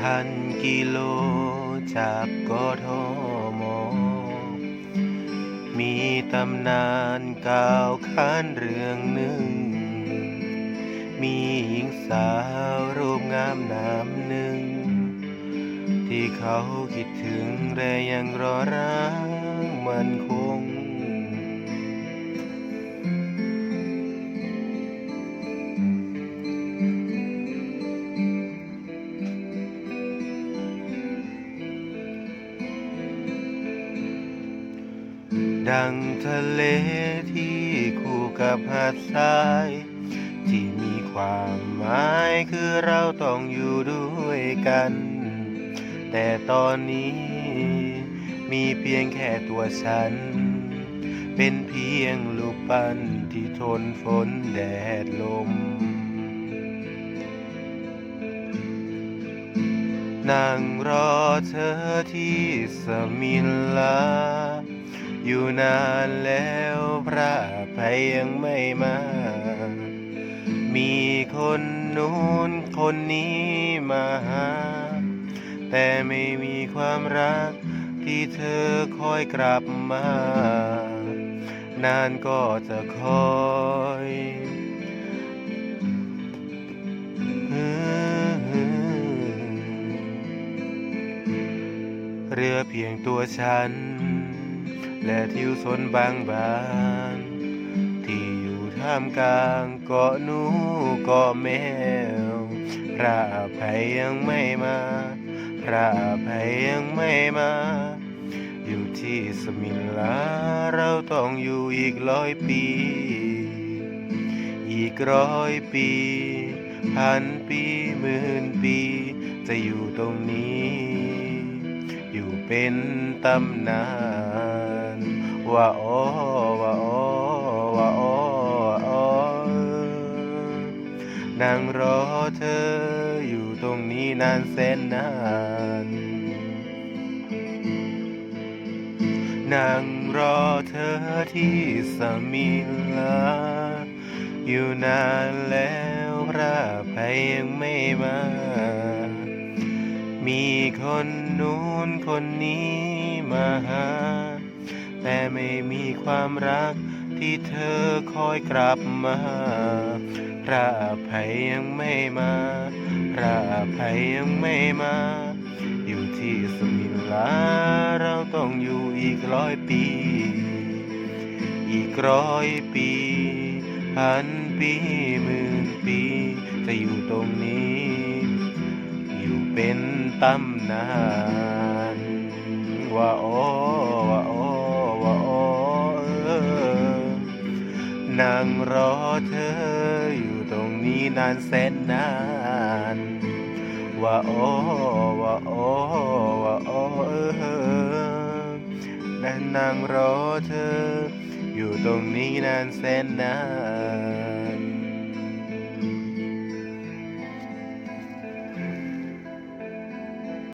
พันกิโลจากกทม มีตำนานกล่าวขานเรื่องหนึ่ง มีหญิงสาวรูปงามนามหนึ่ง ที่เขาคิดถึงและยังรอรักมันคง ดังทะเลที่คู่กับหาดทราย ที่มีความหมายคือเราต้องอยู่ด้วยกัน แต่ตอนนี้มีเพียงแค่ตัวฉัน เป็นเพียงลูกปั้นที่ทนฝนแดดลม นั่งรอเธอที่สมิลลา อยู่นานแล้วพระภัยยังไม่มา มีคนนู้นคนนี้มาหา แต่ไม่มีความรักที่เธอคอยกลับมา นานก็จะคอยเรือเพียงตัวฉัน และทิวสนบางบางๆที่อยู่ท่ามกลางเกาะหนูเกาะแมว พระอภัยยังไม่มา พระอภัยยังไม่มา อยู่ที่สมิลาเราต้องอยู่อีกร้อยปี อีกร้อยปี พันปีหมื่นปี จะอยู่ตรงนี้ อยู่เป็นตำนาน ว่าโอว่าโอว่าโอว่าโอนั่งรอเธออยู่ตรงนี้นานแสนนานนั่งรอเธอที่สมิลา อยู่นานแล้วพระภัยยังไม่มา มีคนนู้นคนนี้มาหา แต่ไม่มีความรักที่เธอคอยกลับมาพระอภัยยังไม่มาพระอภัยยังไม่มา อยู่ที่สมิลาเราต้องอยู่อีกร้อยปี อีกร้อยปีพันปีหมื่นปี จะอยู่ตรงนี้ อยู่เป็นตำนานว่าโอว่าโอ นั่งรอเธออยู่ตรงนี้นานแสนนาน ว่าโอว่าโอว่าโอเออนั่นนั่งรอเธอ อยู่ตรงนี้นานแสนนาน